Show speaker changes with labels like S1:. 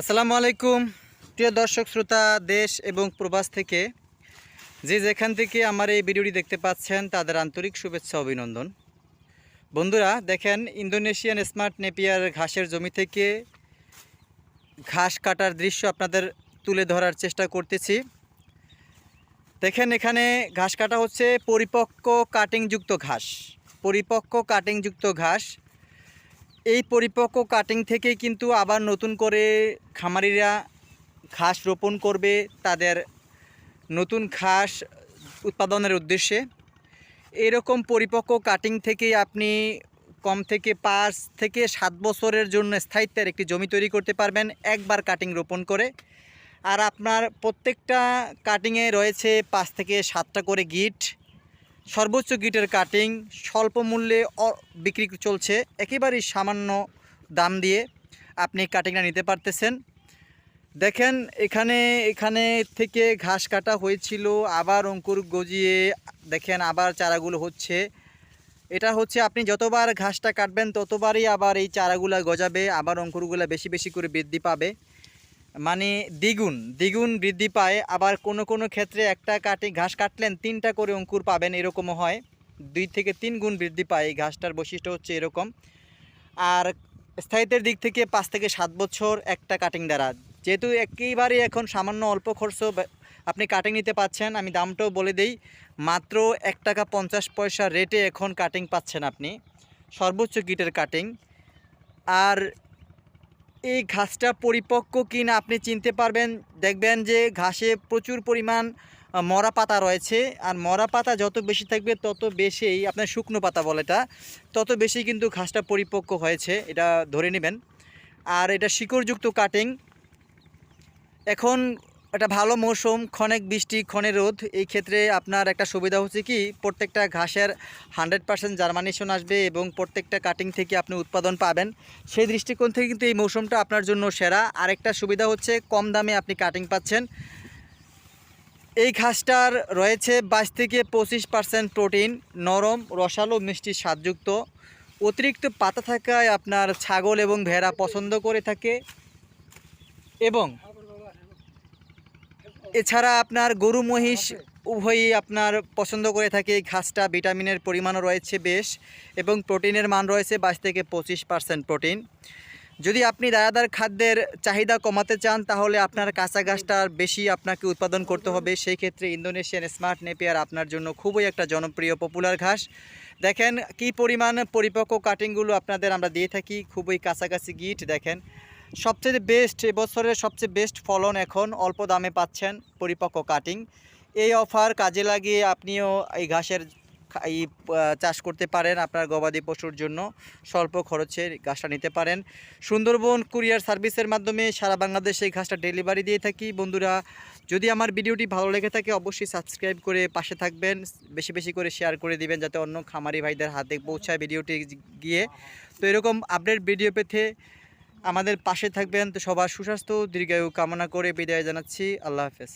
S1: আসসালামু আলাইকুম। প্রিয় দর্শক, শ্রোতা, দেশ এবং প্রবাস থেকে যে যেখান থেকে আমার এই ভিডিওটি দেখতে পাচ্ছেন, তাদের আন্তরিক শুভেচ্ছা, অভিনন্দন। বন্ধুরা, দেখেন, ইন্দোনেশিয়ান স্মার্ট নেপিয়ার ঘাসের জমি থেকে ঘাস কাটার দৃশ্য আপনাদের তুলে ধরার চেষ্টা করতেছি। দেখেন, এখানে ঘাস কাটা হচ্ছে পরিপক্ক কাটিংযুক্ত ঘাস। পরিপক্ক কাটিংযুক্ত ঘাস এই পরিপক্ক কাটিং থেকে কিন্তু আবার নতুন করে খামারিরা ঘাস রোপণ করবে তাদের নতুন ঘাস উৎপাদনের উদ্দেশ্যে। এরকম পরিপক্ক কাটিং থেকেই আপনি কম থেকে পাঁচ থেকে সাত বছরের জন্য স্থায়িত্বের একটি জমি তৈরি করতে পারবেন, একবার কাটিং রোপণ করে। আর আপনার প্রত্যেকটা কাটিংয়ে রয়েছে পাঁচ থেকে সাতটা করে গিট। সর্বোচ্চ গিটের কাটিং, স্বল্প মূল্যে বিক্রি চলছে, একেবারেই সামান্য দাম দিয়ে আপনি কাটিংটা নিতে পারতেছেন। দেখেন, এখানে এখানে থেকে ঘাস কাটা হয়েছিল, আবার অঙ্কুর গজিয়ে, দেখেন আবার চারাগুলো হচ্ছে। এটা হচ্ছে আপনি যতবার ঘাসটা কাটবেন, ততবারই আবার এই চারাগুলো গজাবে, আবার অঙ্কুরগুলো বেশি বেশি করে বৃদ্ধি পাবে। মানে দ্বিগুণ দ্বিগুণ বৃদ্ধি পায়। আবার কোনো কোনো ক্ষেত্রে একটা কাটি ঘাস কাটলেন, তিনটা করে অঙ্কুর পাবেন, এরকমও হয়। দুই থেকে তিন গুণ বৃদ্ধি পায়, এই ঘাসটার বৈশিষ্ট্য হচ্ছে এরকম। আর স্থায়িত্বের দিক থেকে পাঁচ থেকে সাত বছর একটা কাটিং দ্বারা। যেহেতু একেবারে এখন সামান্য অল্প খরচ আপনি কাটিং নিতে পাচ্ছেন, আমি দামটাও বলে দেই, মাত্র এক টাকা পঞ্চাশ পয়সা রেটে এখন কাটিং পাচ্ছেন আপনি। সর্বোচ্চ গিটের কাটিং আর এই ঘাসটা পরিপক্ক কিনা আপনি চিনতে পারবেন। দেখবেন যে ঘাসে প্রচুর পরিমাণ মরা পাতা রয়েছে। আর মরা পাতা যত বেশি থাকবে, তত বেশি আপনার শুকনো পাতা বলে এটা, তত বেশি কিন্তু ঘাসটা পরিপক্ক হয়েছে। এটা ধরে নেবেন। আর এটা শিকড়যুক্ত কাটিং এখন একটা ভালো মৌসুম, ক্ষণেক বৃষ্টি ক্ষণে রোদ, এই ক্ষেত্রে আপনার একটা সুবিধা হচ্ছে কি, প্রত্যেকটা ঘাসের হান্ড্রেড পার্সেন্ট জার্মানেশন আসবে এবং প্রত্যেকটা কাটিং থেকে আপনি উৎপাদন পাবেন। সেই দৃষ্টিকোণ থেকে কিন্তু এই মৌসুমটা আপনার জন্য সেরা। আরেকটা সুবিধা হচ্ছে কম দামে আপনি কাটিং পাচ্ছেন। এই ঘাসটার রয়েছে বাইশ থেকে পঁচিশ পার্সেন্ট প্রোটিন, নরম, রসালো মিষ্টি স্বাদযুক্ত। অতিরিক্ত পাতা থাকায় আপনার ছাগল এবং ভেড়া পছন্দ করে থাকে এবং এছাড়া আপনার গরু, মহিষ উভয়ই আপনার পছন্দ করে থাকে। এই ঘাসটা ভিটামিনের পরিমাণও রয়েছে বেশ এবং প্রোটিনের মান রয়েছে বাইশ থেকে পঁচিশ পার্সেন্ট প্রোটিন। যদি আপনি দানাদার খাদ্যের চাহিদা কমাতে চান, তাহলে আপনার কাঁচা ঘাসটার বেশি আপনাকে উৎপাদন করতে হবে। সেই ক্ষেত্রে ইন্দোনেশিয়ান স্মার্ট নেপিয়ার আপনার জন্য খুবই একটা জনপ্রিয়, পপুলার ঘাস। দেখেন কি পরিমাণ পরিপক্ক কাটিংগুলো আপনাদের আমরা দিয়ে থাকি। খুবই কাছাকাছি গিট, দেখেন। সবচেয়ে বেস্ট এবছরের সবচেয়ে বেস্ট ফলন এখন অল্প দামে পাচ্ছেন পরিপক্ক কাটিং এই অফার কাজে লাগিয়ে আপনিও এই ঘাসের এই চাষ করতে পারেন আপনার গবাদি পশুর জন্য। স্বল্প খরচে ঘাসটা নিতে পারেন। সুন্দরবন কুরিয়ার সার্ভিসের মাধ্যমে সারা বাংলাদেশে এই ঘাসটা ডেলিভারি দিয়ে থাকি। বন্ধুরা, যদি আমার ভিডিওটি ভালো লেগে থাকে অবশ্যই সাবস্ক্রাইব করে পাশে থাকবেন। বেশি বেশি করে শেয়ার করে দিবেন যাতে অন্য খামারি ভাইদের হাতে পৌঁছায় ভিডিওটি গিয়ে। তো এরকম আপডেট ভিডিও পেতে আমাদের পাশে থাকবেন। তো সবার সুস্বাস্থ্য দীর্ঘায়ু কামনা করে বিদায় জানাচ্ছি। আল্লাহ হাফেজ।